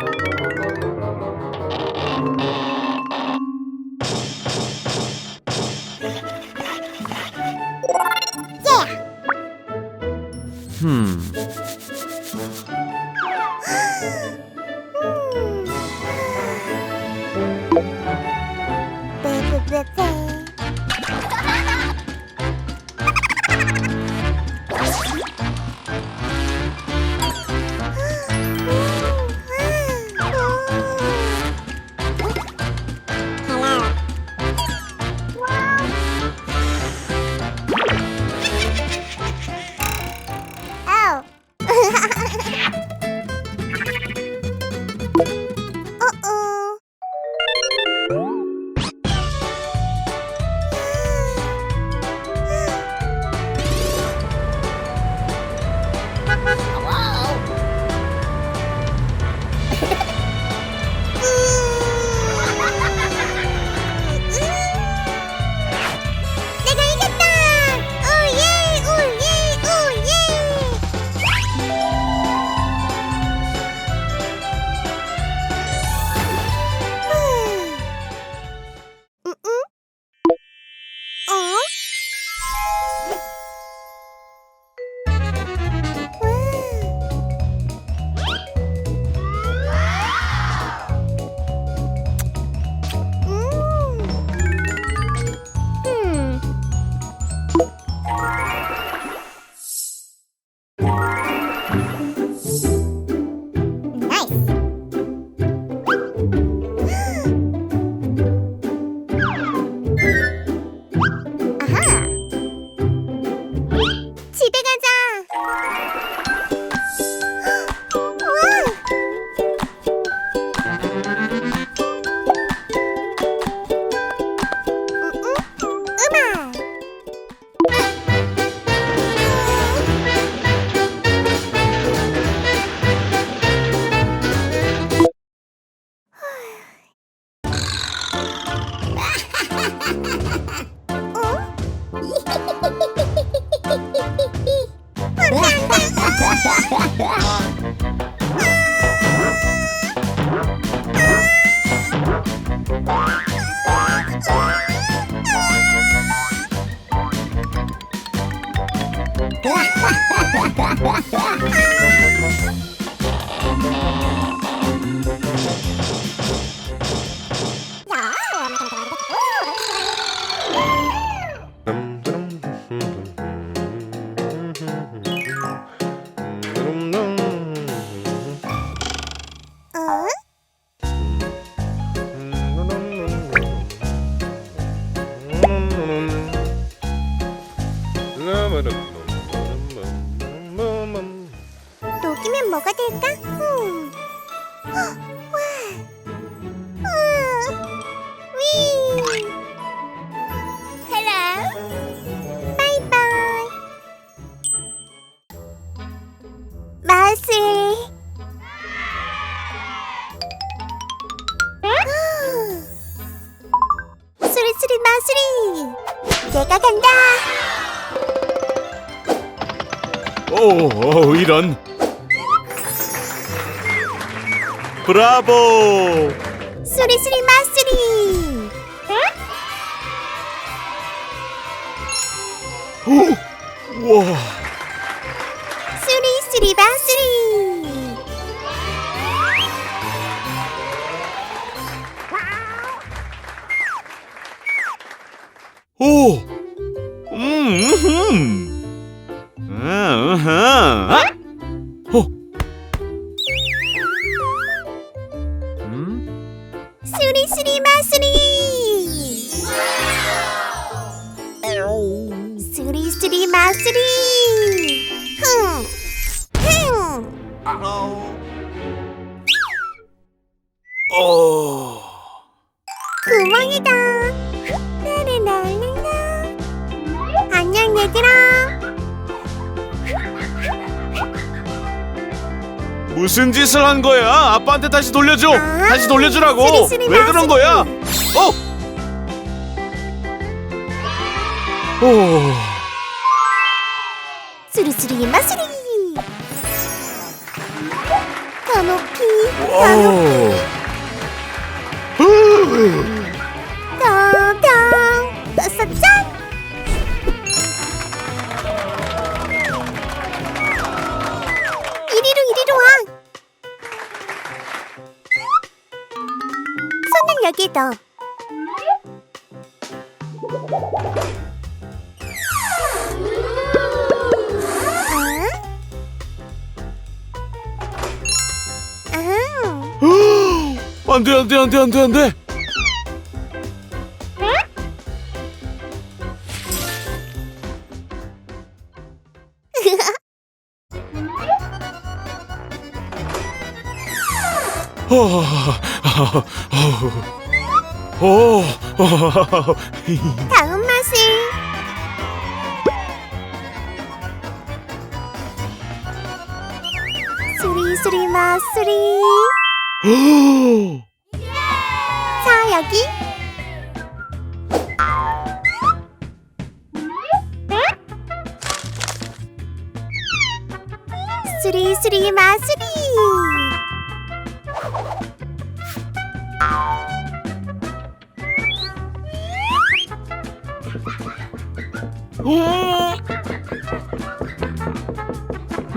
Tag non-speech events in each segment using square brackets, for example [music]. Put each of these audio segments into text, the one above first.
Música 녹이면 뭐가 될까? 음. 수리수리 마술이. 내가 간다. 오, 오, 이런. 브라보. 수리 수리 마술이. 오, 와. 수리 수리 마술이. 음? 수리수리 마 무슨 짓을 한 거야? 아빠한테 다시 돌려줘. 아, 다시 돌려주라고. 수리수리 왜 그런 거야? 어. 오. 더 높이, 더 높이, 안돼 안돼 안돼 안돼 안돼. 오. 다음 맛을 수리 수리 맛 수리 자 여기? 수리 수리 맛수리.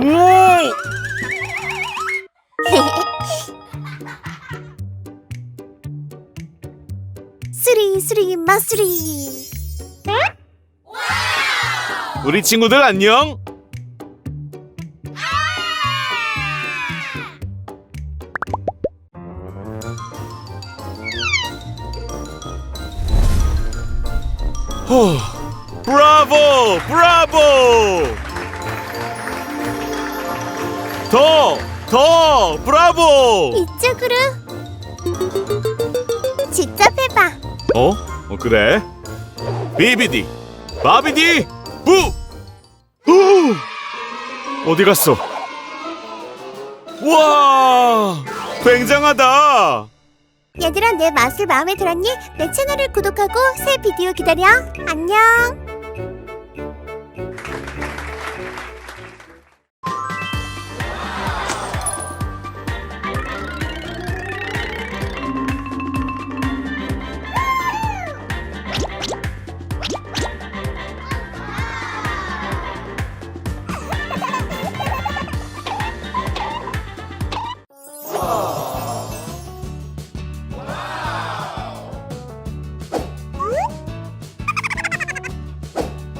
수 맛수리 우리 친구들 안녕. 호. 브라보! 브라보! 더! 더! 브라보! 이쪽으로 직접 해봐 어? 어 그래? 비비디 바비디 부 후! 어디 갔어? 와 굉장하다 얘들아 내 맛을 마음에 들었니? 내 채널을 구독하고 새 비디오 기다려 안녕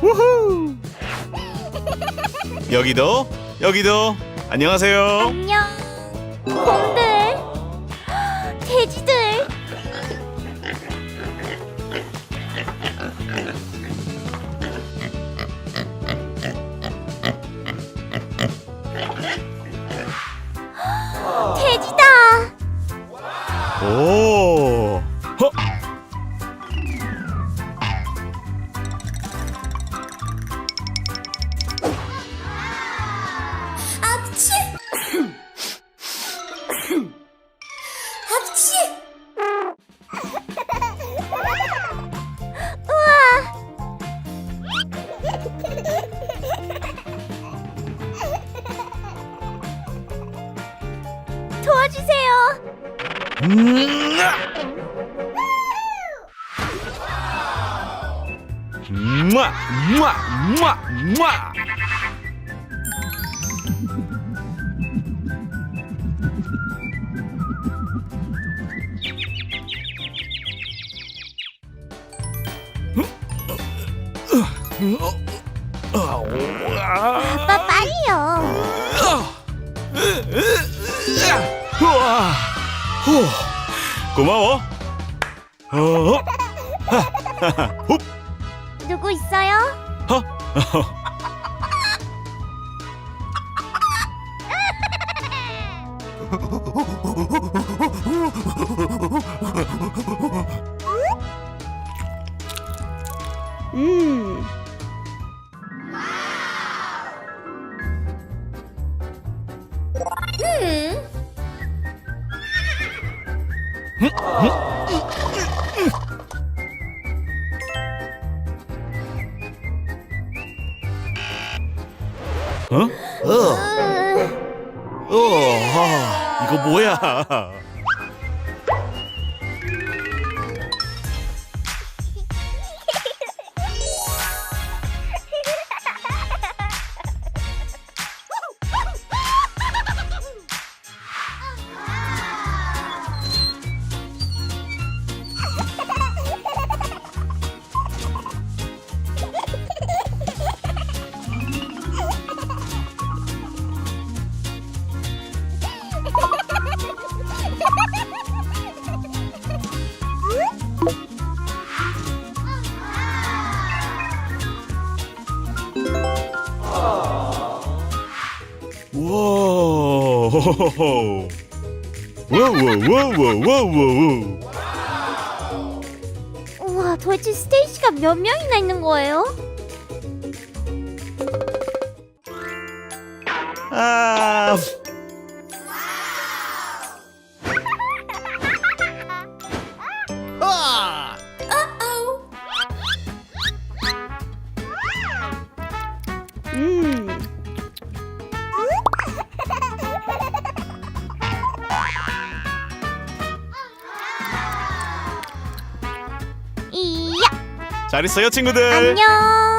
우후! 여기도 여기도. 안녕하세요. 안녕. 곰들. 돼지들. 돼지다. 오 음, 아. 무아 무아 무아 무아 어흡 [laughs] 누구 있어요? 허? 음. 음. 어? 으, 어, 아. 이거 뭐야? 와우. 와와와와와와. 우와, 도대체 스테이시가 몇 명이나 있는 거예요? 아. 아! 잘 있어요 친구들. 안녕.